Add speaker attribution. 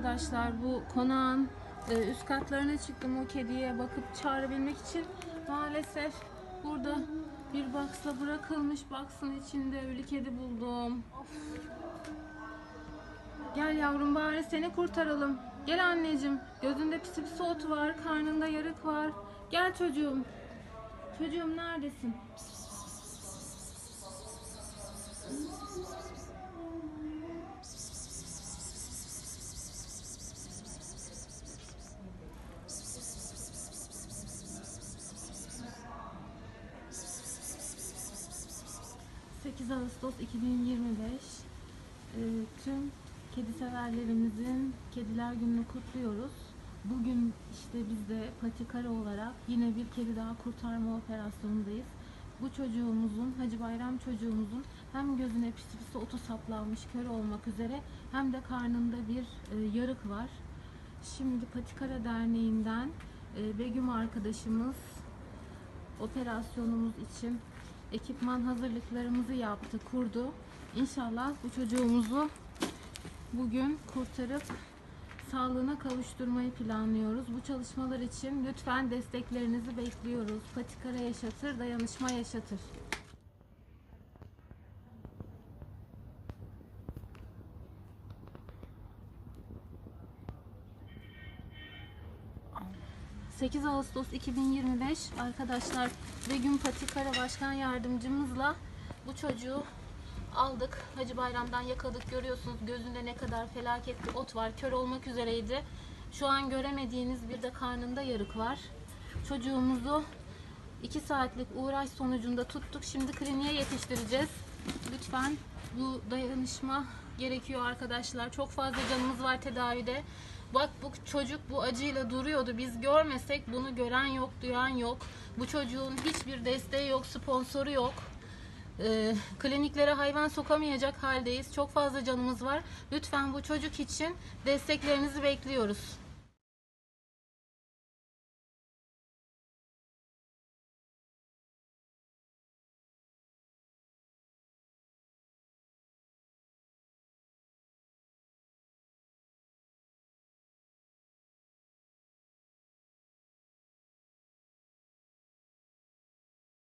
Speaker 1: arkadaşlar bu konağın e, üst katlarına çıktım o kediye bakıp çağırabilmek için. Maalesef burada bir boxla bırakılmış box'ın içinde ölü kedi buldum. Gel yavrum bari seni kurtaralım. Gel anneciğim. Gözünde pisi pisi ot var, karnında yarık var. Gel çocuğum. Çocuğum neredesin? ...8 Ağustos 2025... Ee, tüm kedi severlerimizin Kediler Günü'nü kutluyoruz. Bugün işte biz de patikara olarak yine bir kedi daha kurtarma operasyonundayız. Bu çocuğumuzun, Hacı Bayram çocuğumuzun hem gözüne pis otu saplanmış kör olmak üzere hem de karnında bir e, yarık var. Şimdi Patikara Derneği'nden e, Begüm arkadaşımız operasyonumuz için ekipman hazırlıklarımızı yaptı, kurdu. İnşallah bu çocuğumuzu bugün kurtarıp sağlığına kavuşturmayı planlıyoruz. Bu çalışmalar için lütfen desteklerinizi bekliyoruz. Patikara yaşatır, dayanışma yaşatır. ...8 Ağustos 2025 arkadaşlar Begüm Patikara Başkan Yardımcımızla bu çocuğu aldık. Hacı Bayram'dan yakaladık. Görüyorsunuz gözünde ne kadar felaket bir ot var. Kör olmak üzereydi. Şu an göremediğiniz bir de karnında yarık var. Çocuğumuzu 2 saatlik uğraş sonucunda tuttuk. Şimdi kliniğe yetiştireceğiz. Lütfen bu dayanışma gerekiyor arkadaşlar. Çok fazla canımız var tedavide. Bak bu çocuk bu acıyla duruyordu. Biz görmesek bunu gören yok, duyan yok. Bu çocuğun hiçbir desteği yok, sponsoru yok. Ee, kliniklere hayvan sokamayacak haldeyiz. Çok fazla canımız var. Lütfen bu çocuk için desteklerinizi bekliyoruz.